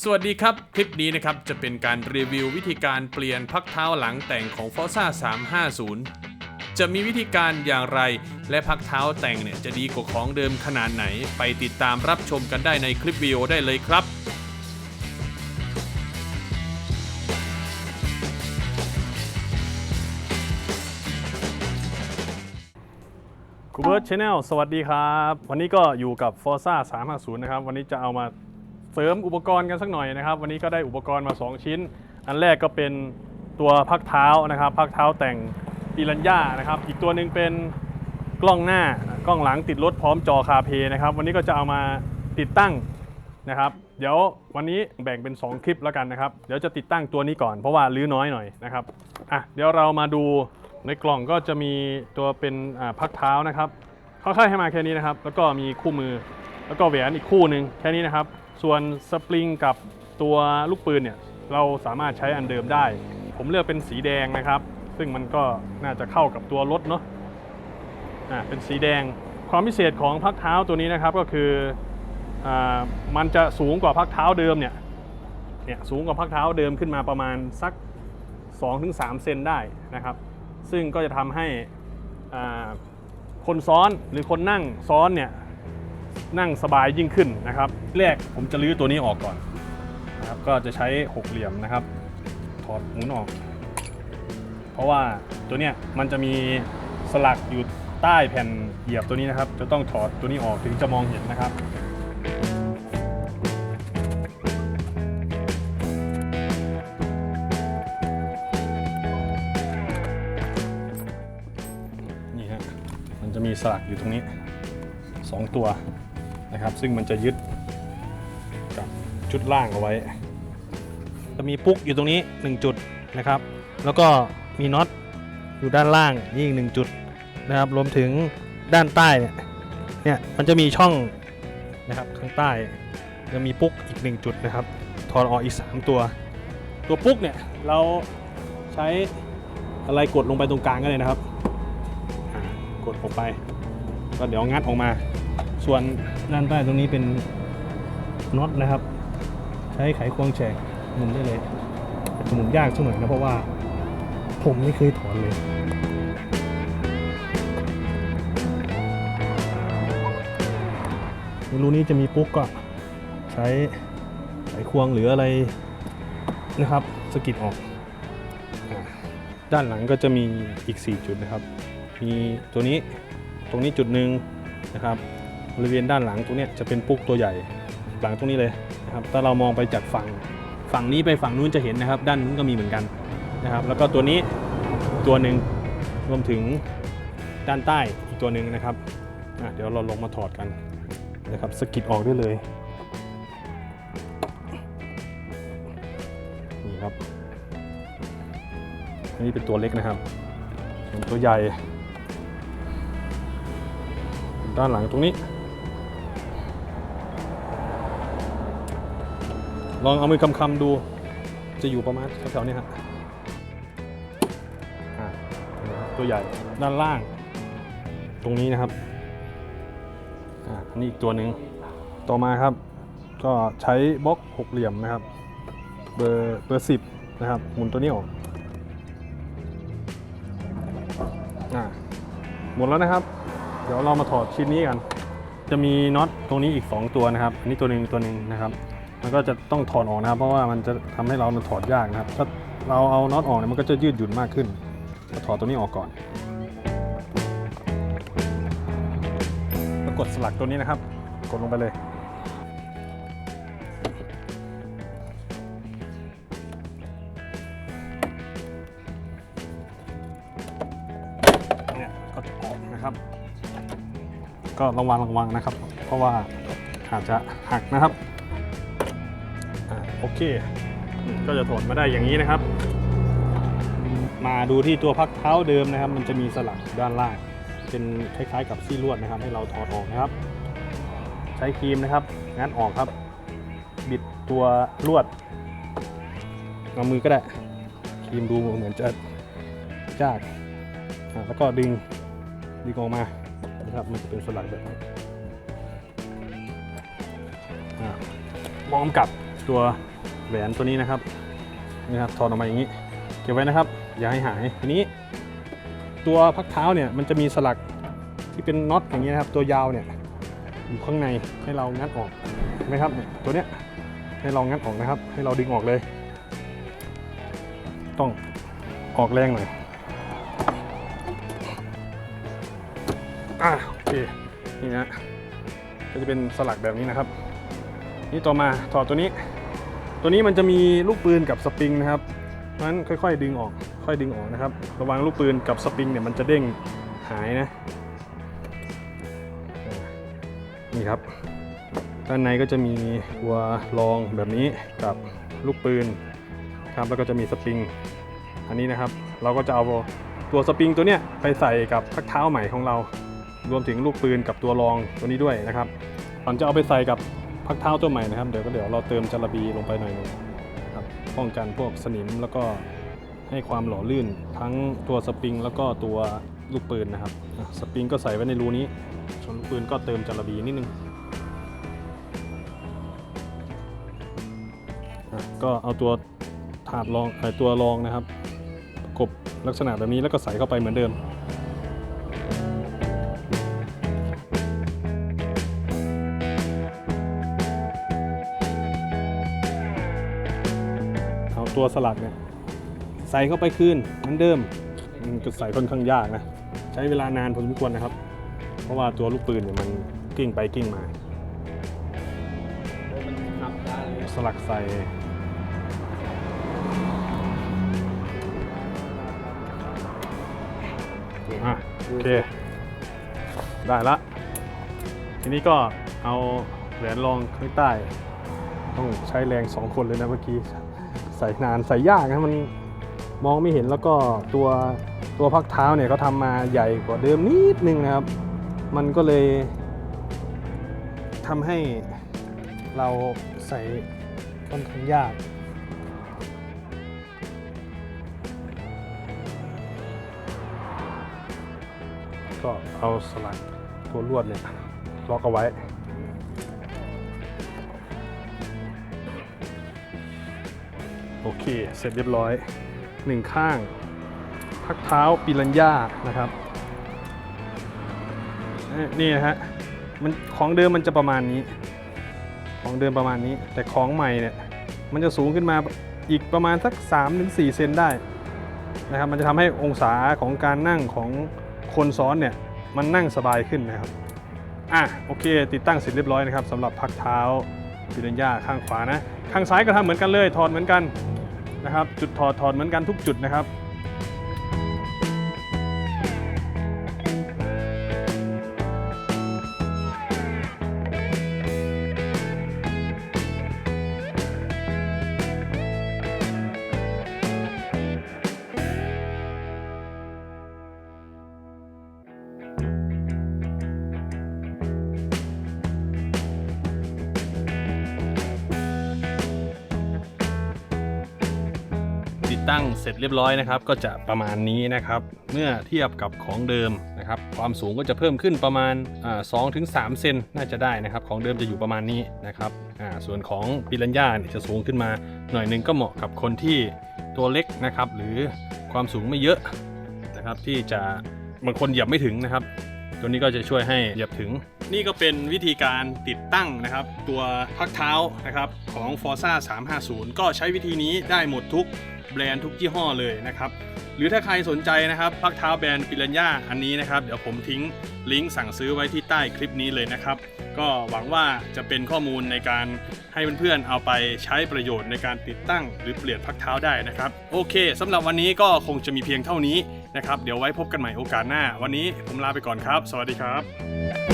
สวัสดีครับ คลิปนี้นะครับจะเป็นการรีวิววิธีการเปลี่ยนพักเท้าหลังแต่งของ f o r z a 350 จะมีวิธีการอย่างไร และพักเท้าแต่งเนี่ยจะดีกว่าของเดิมขนาดไหน ไปติดตามรับชมกันได้ในคลิปวิดีโอได้เลยครับคูเบิร์ตชาแนลสวัสดีครับ วันนี้ก็อยู่กับ f o r z a 350 นะครับ วันนี้จะเอามา เสริมอุปกรณ์กันสักหน่อยนะครับ วันนี้ก็ได้อุปกรณ์มา 2 ชิ้น อันแรกก็เป็นตัวพักเท้านะครับ พักเท้าแต่งปีรัญญานะครับ อีกตัวหนึ่งเป็นกล้องหน้ากล้องหลังติดรถพร้อมจอคาเพนะครับ วันนี้ก็จะเอามาติดตั้งนะครับ เดี๋ยววันนี้แบ่งเป็น 2 คลิปแล้วกันนะครับ เดี๋ยวจะติดตั้งตัวนี้ก่อนเพราะว่าลื้อน้อยหน่อยนะครับอะเดี๋ยวเรามาดูในกล่องก็จะมีตัวเป็นพักเท้านะครับเขาค่ายให้มาแค่นี้นะครับ แล้วก็มีคู่มือ แล้วก็แหวนอีกคู่หนึ่งแค่นี้นะครับ ส่วนสปริงกับตัวลูกปืนเนี่ยเราสามารถใช้อันเดิมได้ ผมเลือกเป็นสีแดงนะครับ ซึ่งมันก็น่าจะเข้ากับตัวรถเนาะอ่าเป็นสีแดง ความพิเศษของพักเท้าตัวนี้นะครับก็คืออ่ามันจะสูงกว่าพักเท้าเดิมเนี่ยเนี่ยสูงกว่าพักเท้าเดิมขึ้นมาประมาณสัก 2-3 เซนได้นะครับ ซึ่งก็จะทำให้คนซ้อนหรือคนนั่งซ้อนเนี่ย นั่งสบายยิ่งขึ้นนะครับ แรกผมจะลื้อตัวนี้ออกก่อนนะครับ ก็จะใช้หกเหลี่ยมนะครับถอดหมุนออก เพราะว่าตัวเนี้ยมันจะมีสลักอยู่ใต้แผ่นเหยียบตัวนี้นะครับ จะต้องถอดตัวนี้ออกถึงจะมองเห็นนะครับนี่ฮะมันจะมีสลักอยู่ตรงนี้ 2 ตัว นะครับ ซึ่งมันจะยึดกับชุดล่างเอาไว้ จะมีปุ๊กอยู่ตรงนี้ 1 จุดนะครับ แล้วก็มีน็อตอยู่ด้านล่างนี่อีกหนึ่งจุดนะครับ รวมถึงด้านใต้เนี่ยเนี่ยมันจะมีช่องนะครับข้างใต้จะมีปุ๊กอีก1จุดนะครับถอดออกอีก 3 ตัว ตัวปุ๊กเนี่ยเราใช้อะไรกดลงไปตรงกลางก็เลยนะครับ กดออกไป ก็เดี๋ยวงัดออกมา ส่วนด้านใต้ตรงนี้เป็นน็อตนะครับ ใช้ไขควงแฉกหมุนได้เลยแต่หมุนยากสักหน่อยนะเพราะว่าผมไม่เคยถอนเลยรูนี้จะมีปุ๊กก็ใช้ไขควงหรืออะไรนะครับสกิดออกอด้านหลังก็จะมีอีก 4 จุดนะครับ มีตัวนี้ตรงนี้จุดหนึ่งนะครับ บริเวณด้านหลังตรงนี้จะเป็นปุ๊กตัวใหญ่หลังตรงนี้เลยนะครับถ้าเรามองไปจากฝั่งฝั่งนี้ไปฝั่งนู้นจะเห็นนะครับ ด้านนู้นก็มีเหมือนกันนะครับ แล้วก็ตัวนี้ตัวหนึ่งรวมถึงด้านใต้อีกตัวหนึ่งนะครับเดี๋ยวเราลงมาถอดกันนะครับสกิดออกได้เลยนี่ครับอันนี้เป็นตัวเล็กนะครับตัวใหญ่ ด้านหลังตรงนี้ ลองเอามือคำๆดู จะอยู่ประมาณแถวๆนี้ฮะอ่านี่ครับตัวใหญ่ด้านล่าง ตรงนี้นะครับอันนี้อีกตัวหนึ่งต่อมาครับ ก็ใช้บล็อกหกเหลี่ยมนะครับ เบอร์เบอร์สิบนะครับ หมุนตัวนี้ออกอ่าหมดแล้วนะครับ เดี๋ยวเรามาถอดชิ้นนี้กัน จะมีน็อตตรงนี้อีก 2 ตัวนะครับ อันนี้ตัวหนึ่งตัวหนึ่งนะครับ มันก็จะต้องถอดออกนะครับ เพราะว่ามันจะทำให้เรามันถอดยากนะครับ ถ้าเราเอาน็อตออกเนี่ยมันก็จะยืดหยุ่นมากขึ้นก็ถอดตัวนี้ออกก่อนแล้วกดสลักตัวนี้นะครับ กดลงไปเลยเนี่ยก็จะออกนะครับ ก็ระวังระวังนะครับ เพราะว่าอาจจะหักนะครับ โอเค ก็จะถอดมาได้อย่างนี้นะครับ มาดูที่ตัวพักเท้าเดิมนะครับ มันจะมีสลักด้านล่างเป็นคล้ายๆ กับซี่ลวดนะครับ ให้เราถอดออกนะครับ ใช้ครีมนะครับงัดออกครับ บิดตัวลวดเอามือก็ได้ครีมดูเหมือนจะยากแล้วก็ดึงดึงออกมานะครับมันจะเป็นสลักแบบนี้อ่าพร้อมกับ ตัวแหวนตัวนี้นะครับนี่ครับถอดออกมาอย่างนี้ เก็บไว้นะครับ อย่าให้หายทีนี้ ตัวพักเท้าเนี่ยมันจะมีสลักที่เป็นน็อตอย่างนี้นะครับ ตัวยาวเนี่ยอยู่ข้างในให้เรางัดออกเห็นไหมครับเนี่ยตัวเนี้ยให้เรางัดออกนะครับ ให้เราดึงออกเลย ต้องออกแรงหน่อยอะโอเคนี่นะก็จะเป็นสลักแบบนี้นะครับ นี่ต่อมาถอดตัวนี้ ตัวนี้มันจะมีลูกปืนกับสปริงนะครับเพราะฉะนั้นค่อยๆดึงออก ค่อยดึงออกนะครับ ระวังลูกปืนกับสปริงเนี่ยมันจะเด้งหายนะ นี่ครับ ด้านในก็จะมีตัวรองแบบนี้กับลูกปืนครับแล้วก็จะมีสปริง อันนี้นะครับ เราก็จะเอาตัวสปริงตัวเนี้ยไปใส่กับพักเท้าใหม่ของเรา รวมถึงลูกปืนกับตัวรองตัวนี้ด้วยนะครับก่อนจะเอาไปใส่กับ พักเท้าตัวใหม่นะครับเดี๋ยวก็เดี๋ยวเราเติมจาระบีลงไปหน่อยหนึงครับป้องกันพวกสนิมแล้วก็ให้ความหล่อลื่นทั้งตัวสปริงแล้วก็ตัวลูกปืนนะครับสปริงก็ใส่ไว้ในรูนี้ส่วนลูกปืนก็เติมจาระบีนิดนึงก็เอาตัวถาดรองเอ่อตัวรองนะครับกบลักษณะแบบนี้แล้วก็ใส่เข้าไปเหมือนเดิม ตัวสลักเนี่ยใส่เข้าไปคืนเหมือนเดิมมันก็ใส่ค่อนข้างยากนะ ใช้เวลานานพอสมควรนะครับ เพราะว่าตัวลูกปืนเนี่ยมันกิ้งไปกิ้งมาสลักใส่อะโอเค ได้ละ ทีนี้ก็เอาแหวนรองข้างใต้ ต้องใช้แรงสองคนเลยนะเมื่อกี้ ใส่นานใส่ยากนะมันมองไม่เห็นแล้วก็ตัวตัวพักเท้าเนี่ยเขาทำมาใหญ่กว่าเดิมนิดนึงนะครับ มันก็เลยทำให้เราใส่ค่อนข้างยากก็เอาสลักตัวลวดเนี่ยล็อกเอาไว้ โอเค เสร็จเรียบร้อยหนึ่งข้าง พักเท้าปิรัญญานะครับเนี่ฮะมันของเดิมมันจะประมาณนี้ ของเดิมประมาณนี้ แต่ของใหม่เนี่ยมันจะสูงขึ้นมาอีกประมาณสัก 3-4 เซนได้นะครับ มันจะทำให้องศาของการนั่งของคนซ้อนเนี่ยมันนั่งสบายขึ้นนะครับ อะโอเค ติดตั้งเสร็จเรียบร้อยนะครับสำหรับพักเท้า ปิรัญญาข้างขวานะ ข้างซ้ายก็ทำเหมือนกันเลย ถอดเหมือนกันนะครับ จุดถอดถอดเหมือนกันทุกจุดนะครับ ตั้งเสร็จเรียบร้อยนะครับ ก็จะประมาณนี้นะครับ เมื่อเทียบกับของเดิมนะครับ ความสูงก็จะเพิ่มขึ้นประมาณสองถึงสามเซนน่าจะได้นะครับ ของเดิมจะอยู่ประมาณนี้นะครับส่วนของปิรัญญาเนี่ยจะสูงขึ้นมา หน่อยหนึงก็เหมาะกับคนที่ตัวเล็กนะครับ หรือความสูงไม่เยอะนะครับ ที่จะบางคนเหยียบไม่ถึงนะครับ ตัวนี้ก็จะช่วยให้เหยียบถึง นี่ก็เป็นวิธีการติดตั้งนะครับ ตัวพักเท้านะครับของ Forza 350 ก็ใช้วิธีนี้ได้หมดทุก แบรนด์ทุกยี่ห้อเลยนะครับ หรือถ้าใครสนใจนะครับพักเท้าแบรนด์ปิรัญญาอันนี้นะครับ เดี๋ยวผมทิ้งลิงก์สั่งซื้อไว้ที่ใต้คลิปนี้เลยนะครับ ก็หวังว่าจะเป็นข้อมูลในการให้เพื่อนๆเอาไปใช้ประโยชน์ในการติดตั้ง หรือเปลี่ยนพักเท้าได้นะครับ โอเคสำหรับวันนี้ก็คงจะมีเพียงเท่านี้นะครับ เดี๋ยวไว้พบกันใหม่โอกาสหน้า วันนี้ผมลาไปก่อนครับ สวัสดีครับ